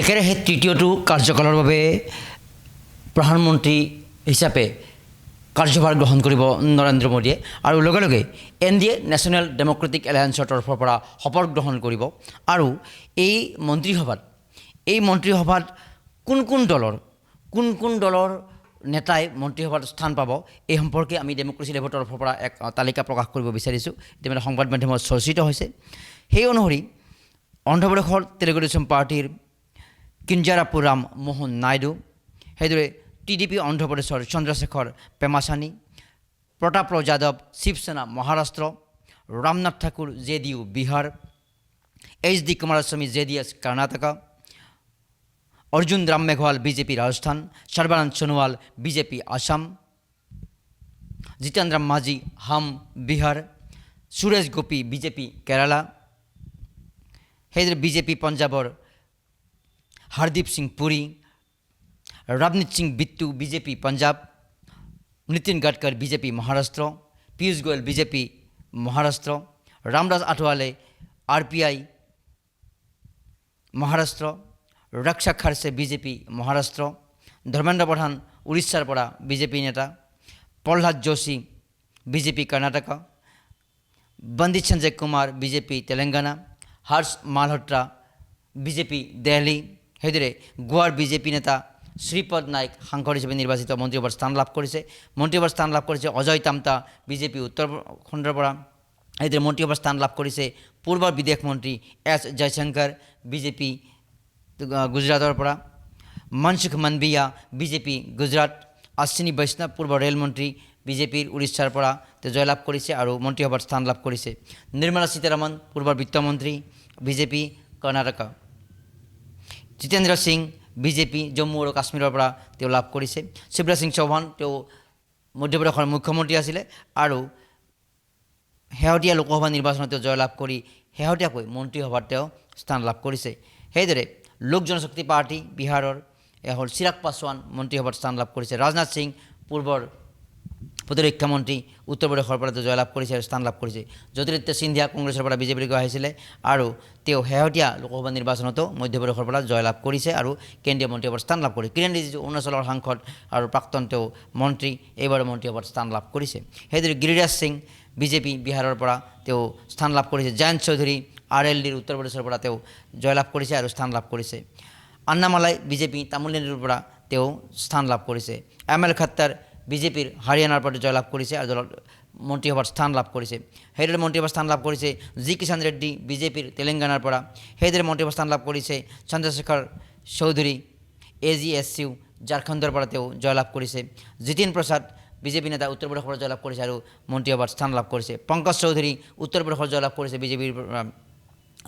একেৰাহে তৃতীয়টো কাৰ্যকালৰ বাবে প্ৰধানমন্ত্ৰী হিচাপে কাৰ্যভাৰ গ্ৰহণ কৰিব নৰেন্দ্ৰ মোদীয়ে। আৰু লগে লগে N D A national democratic এলায়েন্সৰ তৰফৰ পৰা শপত গ্ৰহণ কৰিব। আৰু এই মন্ত্ৰীসভাত এই মন্ত্ৰীসভাত কোন কোন দলৰ, কোন কোন দলৰ নেতাই মন্ত্ৰীসভাত স্থান পাব, এই সম্পৰ্কে আমি ডেম'ক্ৰেচি লেভৰ তৰফৰ পৰা এক তালিকা প্ৰকাশ কৰিব বিচাৰিছোঁ। ইতিমধ্যে সংবাদ মাধ্যমত চৰ্চিত হৈছে। সেই অনুসৰি অন্ধ্ৰপ্ৰদেশৰ তেলেগু দেশম পাৰ্টীৰ কিঞ্জাৰাপুৰাম মোহন নাইডু সেইদৰে টি ডি পি অন্ধ্ৰপ্ৰদেশৰ Chandrashekhar Pemmasani Prataprao Yadav Shivsena Maharashtra Ramnath Thakur J D U Bihar H D Kumaraswamy J D S Karnataka Arjun Ram Meghwal BJP Rajasthan Sarbananda Sonowal BJP Assam Jitendra Manjhi HAM Bihar Suresh Gopi BJP Kerala সেইদৰে BJP পঞ্জাৱৰ Hardeep Singh Puri Ravneet Singh Bittu BJP Punjab Nitin Gadkari BJP Maharashtra Piyush Goyal BJP Maharashtra Ramdas Athawale R P I Maharashtra Raksha Khadse BJP Maharashtra Dharmendra Pradhan উৰিষ্যাৰ পৰা BJP নেতা Pralhad Joshi BJP Karnataka Bandi Sanjay Kumar BJP Telangana Harsh Malhotra BJP Delhi সেইদৰে গোৱাৰ BJP নেতা শ্ৰীপদ নাইক সাংসদ হিচাপে নিৰ্বাচিত মন্ত্ৰীসভাৰ স্থান লাভ কৰিছে। মন্ত্ৰীসভাৰ স্থান লাভ কৰিছে অজয় তামতা বিজেপি উত্তৰাখণ্ডৰ পৰা সেইদৰে মন্ত্ৰীসভাৰ স্থান লাভ কৰিছে পূৰ্বৰ বিদেশ মন্ত্ৰী এছ জয়শংকৰ, বিজেপি গুজৰাটৰ পৰা। মনসুখ মানবিয়া, বিজেপি গুজৰাট। অশ্বিনী বৈষ্ণৱ, পূৰ্ব ৰেলমন্ত্ৰী বিজেপিৰ উৰিষ্যাৰ পৰা জয়লাভ কৰিছে আৰু মন্ত্ৰীসভাত স্থান লাভ কৰিছে। নিৰ্মলা সীতাৰামন পূৰ্বৰ বিত্তমন্ত্ৰী বিজেপি, কৰ্ণাটকা। জিতেন্দ্ৰ সিং বিজেপি জম্মু আৰু কাশ্মীৰৰ পৰা তেওঁ লাভ কৰিছে। শিৱৰাজ সিং চৌহান তেওঁ মধ্যপ্ৰদেশৰ মুখ্যমন্ত্ৰী আছিলে আৰু শেহতীয়া লোকসভা নিৰ্বাচনত তেওঁ জয়লাভ কৰি শেহতীয়াকৈ মন্ত্ৰীসভাত তেওঁ স্থান লাভ কৰিছে। সেইদৰে লোক জনশক্তি পাৰ্টী বিহাৰৰ হ'ল চিৰাগ পাছোৱান মন্ত্ৰীসভাত স্থান লাভ কৰিছে। ৰাজনাথ সিং, পূৰ্বৰ মন্ত্ৰী প্ৰদেশৰ পৰা তেওঁ জয়লাভ কৰিছে আৰু স্থান লাভ কৰিছে জ্যোতিৰাদিত্য সিন্ধিয়া কংগ্ৰেছৰ পৰা বিজেপিলৈ গৈ আহিছিলে আৰু তেওঁ শেহতীয়া লোকসভা নিৰ্বাচনতো মধ্যপ্ৰদেশৰ পৰা জয়লাভ কৰিছে আৰু কেন্দ্ৰীয় মন্ত্ৰীসভাত স্থান লাভ কৰিছে। কিৰেণ ৰিজিজু অৰুণাচলৰ সাংসদ আৰু প্ৰাক্তন তেওঁ মন্ত্ৰী এইবাৰো মন্ত্ৰীসভাত স্থান লাভ কৰিছে। সেইদৰে গিৰিৰাজ সিং, বিজেপি, বিহাৰৰ পৰা তেওঁ স্থান লাভ কৰিছে। জয়ন্ত চৌধুৰী, আৰ এল ডিৰ উত্তৰ প্ৰদেশৰ পৰা তেওঁ জয়লাভ কৰিছে আৰু স্থান লাভ কৰিছে। আন্নামালাই, বিজেপি, তামিলনাডুৰ পৰা তেওঁ স্থান লাভ কৰিছে। এম এল খাট্টাৰ বিজেপিৰ হাৰিয়ানাৰ পৰা জয়লাভ কৰিছে আৰু দলত মন্ত্ৰীসভাত স্থান লাভ করেছে। কৰিছে সেইদৰে মন্ত্ৰীসভাত স্থান লাভ কৰিছে জি কিষাণ ৰেড্ডী বিজেপিৰ তেলেংগানাৰ পৰা সেইদৰে মন্ত্ৰীসভাত স্থান লাভ কৰিছে Chandrashekhar Chaudhary A J S U ঝাৰখণ্ডৰ পৰা তেওঁ জয়লাভ কৰিছে জিতিন প্ৰসাদ বিজেপি নেতা উত্তৰ প্ৰদেশৰ পৰা জয়লাভ কৰিছে আৰু মন্ত্ৰীসভাত স্থান লাভ কৰিছে পংকজ চৌধুৰী উত্তৰ প্ৰদেশৰ জয়লাভ কৰিছে বিজেপিৰ পৰা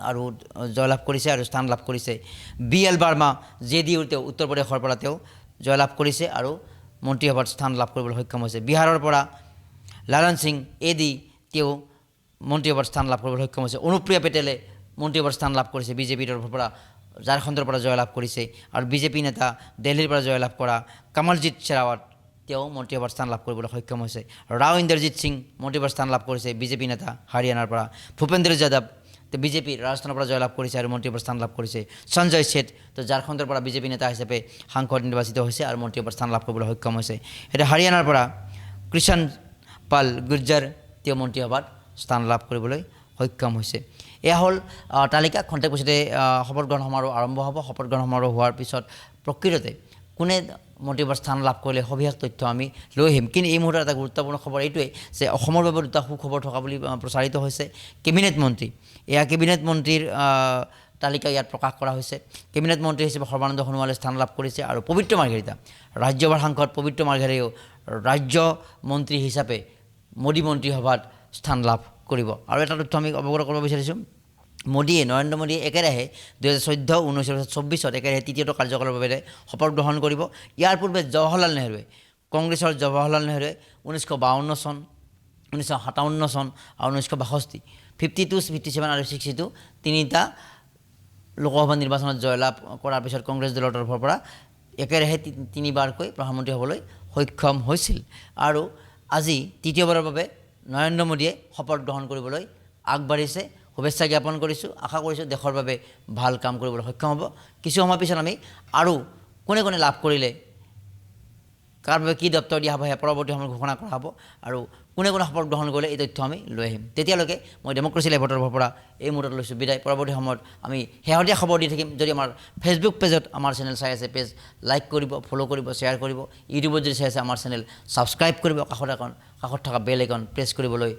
আৰু জয়লাভ কৰিছে আৰু স্থান লাভ কৰিছে B L Verma J D ইউৰ তেওঁ উত্তৰ প্ৰদেশৰ পৰা তেওঁ জয়লাভ কৰিছে আৰু মন্ত্ৰীসভাত স্থান লাভ কৰিবলৈ সক্ষম হৈছে বিহাৰৰ পৰা লালন সিং, এ দি তেওঁ মন্ত্ৰীসভাত স্থান লাভ কৰিবলৈ সক্ষম হৈছে অনুপ্ৰিয়া পেটেলে মন্ত্ৰীসভাত স্থান লাভ কৰিছে বিজেপিৰ তৰফৰ পৰা ঝাৰখণ্ডৰ পৰা জয়লাভ কৰিছে। আৰু বিজেপি নেতা দিল্লীৰ পৰা জয়লাভ কৰা কমলজিৎ শ্বেৰাৱত তেওঁ মন্ত্ৰীসভাত স্থান লাভ কৰিবলৈ সক্ষম হৈছে ৰাও ইন্দ্ৰজিৎ সিং মন্ত্ৰীসভাত স্থান লাভ কৰিছে বিজেপি নেতা হাৰিয়ানাৰ পৰা। ভূপেন্দ্ৰ যাদৱ তেওঁ বিজেপিৰ ৰাজস্থানৰ পৰা জয়লাভ কৰিছে আৰু মন্ত্ৰীসভাত স্থান লাভ কৰিছে সঞ্জয় শেঠ তেওঁ ঝাৰখণ্ডৰ পৰা বিজেপি নেতা হিচাপে সাংসদ নিৰ্বাচিত হৈছে আৰু মন্ত্ৰীসভাত স্থান লাভ কৰিবলৈ সক্ষম হৈছে এতিয়া হাৰিয়ানাৰ পৰা কৃষণ পাল গুৰ্জাৰ তেওঁ মন্ত্ৰীসভাত স্থান লাভ কৰিবলৈ সক্ষম হৈছে এয়া হ'ল তালিকা। খন্তেক পিছতে শপত গ্ৰহণ সমাৰোহ আৰম্ভ হ'ব। শপত গ্ৰহণ সমাৰোহ হোৱাৰ পিছত প্ৰকৃততে কোনে মন্ত্ৰীসভাত স্থান লাভ কৰিলে, সবিশেষ তথ্য আমি লৈ আহিম। কিন্তু এই মুহূৰ্তত এটা গুৰুত্বপূৰ্ণ খবৰ এইটোৱেই যে অসমৰ বাবে দুটা সুখবৰ থকা বুলি প্ৰচাৰিত হৈছে কেবিনেট মন্ত্ৰী। এয়া কেবিনেট মন্ত্ৰীৰ তালিকা ইয়াত প্ৰকাশ কৰা হৈছে। কেবিনেট মন্ত্ৰী হিচাপে সৰ্বানন্দ সোণোৱালে স্থান লাভ কৰিছে আৰু পবিত্ৰ মাৰ্ঘেৰিটা। ৰাজ্যসভাৰ সাংসদ পবিত্ৰ মাৰ্ঘেৰিয়েও ৰাজ্য মন্ত্ৰী হিচাপে মোদী মন্ত্ৰীসভাত স্থান লাভ কৰিব। আৰু এটা তথ্য আমি অৱগত কৰিব বিচাৰিছোঁ। মোদীয়ে, নৰেন্দ্ৰ মোদীয়ে একেৰাহে দুহেজাৰ চৈধ্য ঊনৈছ চৌব্বিছত একেৰাহে তৃতীয়টো বাবে শপত গ্ৰহণ কৰিব। ইয়াৰ পূৰ্বে জৱাহৰলাল নেহৰুৱে, কংগ্ৰেছৰ জৱাহৰলাল নেহৰুৱে ঊনৈছশ বাৱন্ন চন, ঊনৈছশ সাতাৱন্ন চন আৰু ঊনৈছশ বাষষ্ঠি, ফিফটি টু, ফিফটি ছেভেন আৰু ছিক্সটি টু তিনিটা লোকসভা নিৰ্বাচনত জয়লাভ কৰাৰ পিছত কংগ্ৰেছ দলৰ তৰফৰ পৰা একেৰাহে তিনিবাৰকৈ প্ৰধানমন্ত্ৰী হ'বলৈ সক্ষম হৈছিল। আৰু আজি তৃতীয়বাৰৰ বাবে নৰেন্দ্ৰ মোদীয়ে শপত গ্ৰহণ কৰিবলৈ আগবাঢ়িছে। শুভেচ্ছা জ্ঞাপন কৰিছোঁ। আশা কৰিছোঁ দেশৰ বাবে ভালো কাম কৰিবলৈ সক্ষম হ'ব। কিছু সময় পিছত আমি আৰু কোনে কোনে লাভ কৰিলে, কাৰ বাবে কি দপ্তৰ দিয়া হ'ব সেয়া পৰৱৰ্তী সময়ত ঘোষণা কৰা হ'ব আৰু কোনে কোনে শপত গ্ৰহণ কৰিলে এই তথ্য আমি লৈ আহিম। তেতিয়ালৈকে মই ডেম'ক্ৰেচি লাইভৰ তৰফৰ পৰা এই মুহূৰ্তত লৈছোঁ বিদায়। পৰৱৰ্তী সময়ত আমি শেহতীয়া খবৰ দি থাকিম। যদি আমাৰ ফেচবুক পেজত আমাৰ চেনেল চাই আছে পেজ লাইক কৰিব ফ'ল' কৰিব শ্বেয়াৰ কৰিব ইউটিউবত যদি চাই আছে আমাৰ চেনেল ছাবস্ক্ৰাইব কৰিব, কাষত এখন, কাষত থকা বেল আইকন প্ৰেছ কৰিবলৈ